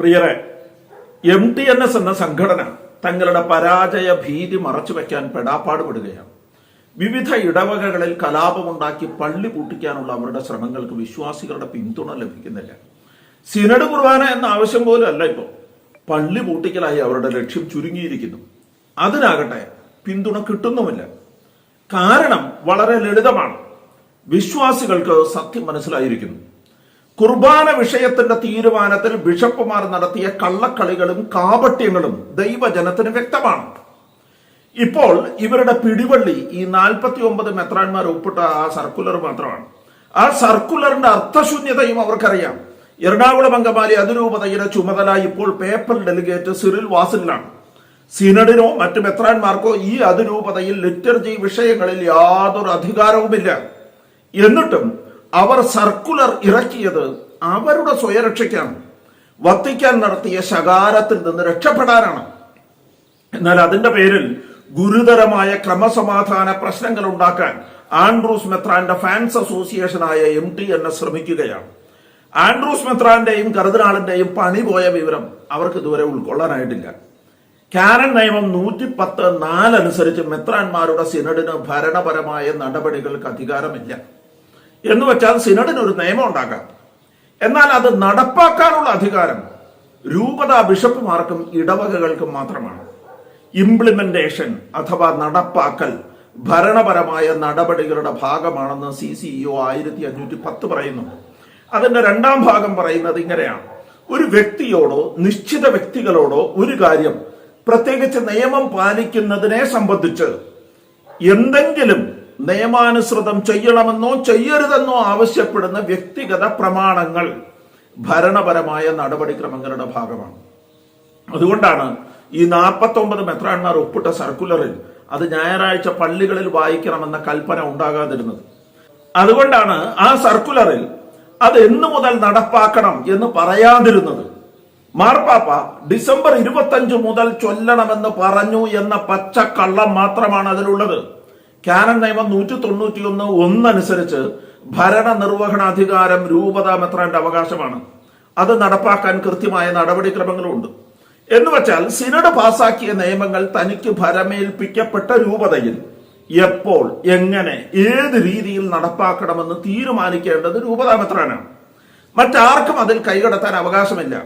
പ്രിയരെ M T N S എന്ന സംഘടന തങ്ങളുടെ പരാജയ ഭീതി മറച്ചു മറച്ചുവെക്കാൻ പെടാപ്പാടുപെടുകയാണ്. വിവിധ ഇടവകകളിൽ കലാപമുണ്ടാക്കി പള്ളി പൂട്ടിക്കാനുള്ള അവരുടെ ശ്രമങ്ങൾക്ക് വിശ്വാസികളുടെ പിന്തുണ ലഭിക്കുന്നില്ല. സിനഡ് കുർബാന എന്ന ആവശ്യം പോലും അല്ല ഇപ്പോൾ. പള്ളി പൂട്ടിക്കലായി അവരുടെ ലക്ഷ്യം ചുരുങ്ങിയിരിക്കുന്നു. അതിനാകട്ടെ പിന്തുണ കിട്ടുന്നുമില്ല. കാരണം വളരെ ലളിതമാണ്. വിശ്വാസികൾക്ക് സത്യം മനസ്സിലായിരിക്കുന്നു. കുർബാന വിഷയത്തിന്റെ തീരുമാനത്തിൽ ബിഷപ്പുമാർ നടത്തിയ കള്ളക്കളികളും കാപട്യങ്ങളും ദൈവജനത്തിന് വ്യക്തമാണ്. ഇപ്പോൾ ഇവരുടെ പിടിവള്ളി ഈ നാൽപ്പത്തി ഒമ്പത് മെത്രാന്മാർ ഒപ്പിട്ട ആ സർക്കുലർ മാത്രമാണ്. ആ സർക്കുലറിന്റെ അർത്ഥശൂന്യതയും അവർക്കറിയാം. എറണാകുളം അംഗമാലി അതിരൂപതയുടെ ചുമതല ഇപ്പോൾ പേപ്പർ ഡെലിഗേറ്റ് സിറിൽ വാസിലാണ്. സിനഡിനോ മറ്റു മെത്രാന്മാർക്കോ ഈ അതിരൂപതയിൽ ലിറ്റർജി വിഷയങ്ങളിൽ യാതൊരു അധികാരവുമില്ല. എന്നിട്ടും അവർ സർക്കുലർ ഇറക്കിയത് അവരുടെ സ്വയരക്ഷയ്ക്കാണ്. വത്തിക്കാൻ നടത്തിയ ശകാരത്തിൽ നിന്ന് രക്ഷപ്പെടാനാണ്. എന്നാൽ അതിന്റെ പേരിൽ ഗുരുതരമായ ക്രമസമാധാന പ്രശ്നങ്ങൾ ഉണ്ടാക്കാൻ ആൻഡ്രൂസ് മെത്രാന്റെ ഫാൻസ് അസോസിയേഷനായ എം ടി എസ് ശ്രമിക്കുകയാണ്. ആൻഡ്രൂസ് മെത്രാന്റെയും കരുതനാളിന്റെയും പണി പോയ വിവരം അവർക്ക് ഇതുവരെ ഉൾക്കൊള്ളാനായിട്ടില്ല. കാനൻ നിയമം നൂറ്റി പത്ത് നാലനുസരിച്ച് മെത്രാന്മാരുടെ സിനഡിന് ഭരണപരമായ നടപടികൾക്ക് അധികാരമില്ല. എന്ന് വെച്ചാൽ സിനഡിന് ഒരു നിയമം ഉണ്ടാക്കാം. എന്നാൽ അത് നടപ്പാക്കാനുള്ള അധികാരം രൂപത ബിഷപ്പുമാർക്കും ഇടവകകൾക്കും മാത്രമാണ്. ഇംപ്ലിമെന്റേഷൻ അഥവാ നടപ്പാക്കൽ ഭരണപരമായ നടപടികളുടെ ഭാഗമാണെന്ന് സി സി ഇഒ ആയിരത്തി അഞ്ഞൂറ്റി പത്ത് പറയുന്നു. അതിന്റെ രണ്ടാം ഭാഗം പറയുന്നത് ഇങ്ങനെയാണ്. ഒരു വ്യക്തിയോടോ നിശ്ചിത വ്യക്തികളോടോ ഒരു കാര്യം പ്രത്യേകിച്ച് നിയമം പാലിക്കുന്നതിനെ സംബന്ധിച്ച് എന്തെങ്കിലും നിയമാനുസൃതം ചെയ്യണമെന്നോ ചെയ്യരുതെന്നോ ആവശ്യപ്പെടുന്ന വ്യക്തിഗത പ്രമാണങ്ങൾ ഭരണപരമായ നടപടിക്രമങ്ങളുടെ ഭാഗമാണ്. അതുകൊണ്ടാണ് ഈ നാൽപ്പത്തൊമ്പത് മെത്രാൻമാർ ഒപ്പിട്ട സർക്കുലറിൽ അത് ഞായറാഴ്ച പള്ളികളിൽ വായിക്കണമെന്ന കൽപ്പന ഉണ്ടാകാതിരുന്നത്. അതുകൊണ്ടാണ് ആ സർക്കുലറിൽ അത് എന്നു മുതൽ നടപ്പാക്കണം എന്ന് പറയാതിരുന്നത്. മാർപ്പാപ്പ ഡിസംബർ ഇരുപത്തഞ്ച് മുതൽ ചൊല്ലണമെന്ന് പറഞ്ഞു എന്ന പച്ചക്കള്ളം മാത്രമാണ് അതിലുള്ളത്. കാനൻ നിയമം നൂറ്റി തൊണ്ണൂറ്റിയൊന്ന് ഒന്നനുസരിച്ച് ഭരണ നിർവഹണാധികാരം രൂപത മെത്രാന്റെ അവകാശമാണ്. അത് നടപ്പാക്കാൻ കൃത്യമായ നടപടിക്രമങ്ങളുണ്ട്. എന്ന് വെച്ചാൽ സിനഡ് പാസാക്കിയ നിയമങ്ങൾ തനിക്ക് ഭരമേൽപ്പിക്കപ്പെട്ട രൂപതയിൽ എപ്പോൾ എങ്ങനെ ഏത് രീതിയിൽ നടപ്പാക്കണമെന്ന് തീരുമാനിക്കേണ്ടത് രൂപതാ മെത്രാനാണ്. മറ്റാർക്കും അതിൽ കൈകടത്താൻ അവകാശമില്ല.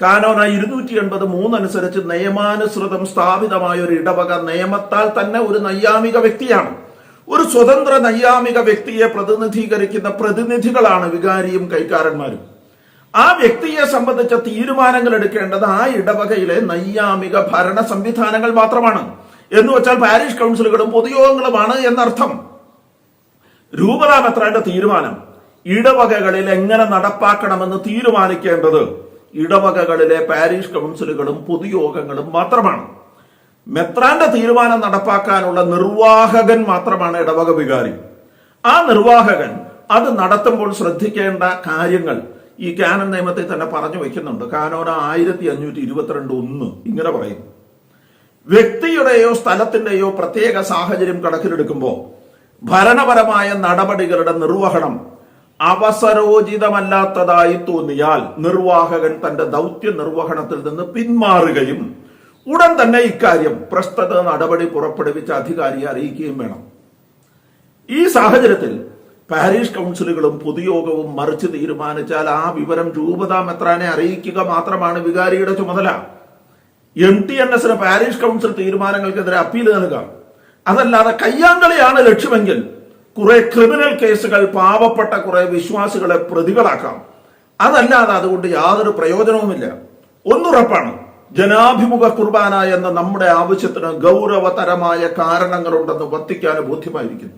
കാനോന ഇരുന്നൂറ്റി എൺപത് മൂന്നനുസരിച്ച് നിയമാനുസൃതം സ്ഥാപിതമായ ഒരു ഇടവക നിയമത്താൽ തന്നെ ഒരു നൈയാമിക വ്യക്തിയാണ്. ഒരു സ്വതന്ത്ര നൈയാമിക വ്യക്തിയെ പ്രതിനിധീകരിക്കുന്ന പ്രതിനിധികളാണ് വികാരിയും കൈക്കാരന്മാരും. ആ വ്യക്തിയെ സംബന്ധിച്ച തീരുമാനങ്ങൾ എടുക്കേണ്ടത് ആ ഇടവകയിലെ നൈയാമിക ഭരണ സംവിധാനങ്ങൾ മാത്രമാണ്. എന്ന് വെച്ചാൽ പാരീഷ് കൗൺസിലുകളും പൊതുയോഗങ്ങളുമാണ് എന്നർത്ഥം. രൂപതാമെത്രയുടെ തീരുമാനം ഇടവകകളിൽ എങ്ങനെ നടപ്പാക്കണമെന്ന് തീരുമാനിക്കേണ്ടത്? ഇടവകകളിലെ പാരീഷ് കൗൺസിലുകളും പൊതുയോഗങ്ങളും മാത്രമാണ്. മെത്രാന്റെ തീരുമാനം നടപ്പാക്കാനുള്ള നിർവാഹകൻ മാത്രമാണ് ഇടവക വികാരി. ആ നിർവാഹകൻ അത് നടത്തുമ്പോൾ ശ്രദ്ധിക്കേണ്ട കാര്യങ്ങൾ ഈ കാനൻ നിയമത്തിൽ തന്നെ പറഞ്ഞു വെക്കുന്നുണ്ട്. കാനോന ആയിരത്തി അഞ്ഞൂറ്റി ഇരുപത്തിരണ്ട് ഒന്ന് ഇങ്ങനെ പറയുന്നു വ്യക്തിയുടെയോ സ്ഥലത്തിന്റെയോ പ്രത്യേക സാഹചര്യം കണക്കിലെടുക്കുമ്പോൾ ഭരണപരമായ നടപടികളുടെ നിർവഹണം അവസരോചിതമല്ലാത്തതായി തോന്നിയാൽ നിർവാഹകൻ തന്റെ ദൗത്യ നിർവഹണത്തിൽ നിന്ന് പിന്മാറുകയും ഉടൻ തന്നെ ഇക്കാര്യം പ്രസ്തുത നടപടി പുറപ്പെടുവിച്ച അധികാരിയെ അറിയിക്കുകയും വേണം. ഈ സാഹചര്യത്തിൽ പാരീഷ് കൗൺസിലുകളും പൊതുയോഗവും മറിച്ച് തീരുമാനിച്ചാൽ ആ വിവരം രൂപതാ മെത്രാനെ അറിയിക്കുക മാത്രമാണ് വികാരിയുടെ ചുമതല. എം ടി എൻ എസിന് പാരീഷ് കൗൺസിൽ തീരുമാനങ്ങൾക്കെതിരെ അപ്പീൽ നൽകാം. അതല്ലാതെ കയ്യാങ്കളിയാണ് ലക്ഷ്യമെങ്കിൽ കുറെ ക്രിമിനൽ കേസുകൾ പാവപ്പെട്ട കുറെ വിശ്വാസികളെ പ്രതികളാക്കാം. അതല്ലാതെ അതുകൊണ്ട് യാതൊരു പ്രയോജനവുമില്ല. ഒന്നുറപ്പാണ് ജനാഭിമുഖ കുർബാന എന്ന നമ്മുടെ ആവശ്യത്തിന് ഗൗരവതരമായ കാരണങ്ങളുണ്ടെന്ന് വത്തിക്കാന് ബോധ്യമായിരിക്കുന്നു.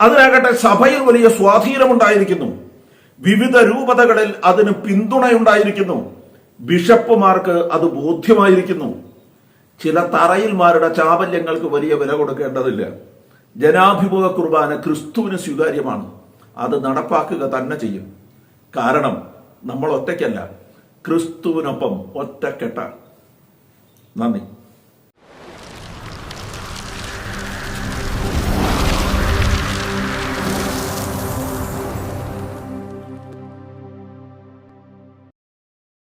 അതിനാകട്ടെ സഭയിൽ വലിയ സ്വാധീനമുണ്ടായിരിക്കുന്നു. വിവിധ രൂപതകളിൽ അതിന് പിന്തുണയുണ്ടായിരിക്കുന്നു. ബിഷപ്പുമാർക്ക് അത് ബോധ്യമായിരിക്കുന്നു. ചില തറയിൽമാരുടെ ചാബല്യങ്ങൾക്ക് വലിയ വില കൊടുക്കേണ്ടതില്ല. ജനാഭിമുഖ കുർബാന ക്രിസ്തുവിന് സ്വീകാര്യമാണ്. അത് നടപ്പാക്കുക തന്നെ ചെയ്യും. കാരണം നമ്മൾ ഒറ്റയ്ക്കല്ല. ക്രിസ്തുവിനൊപ്പം ഒറ്റക്കെട്ടാണ്. നന്ദി.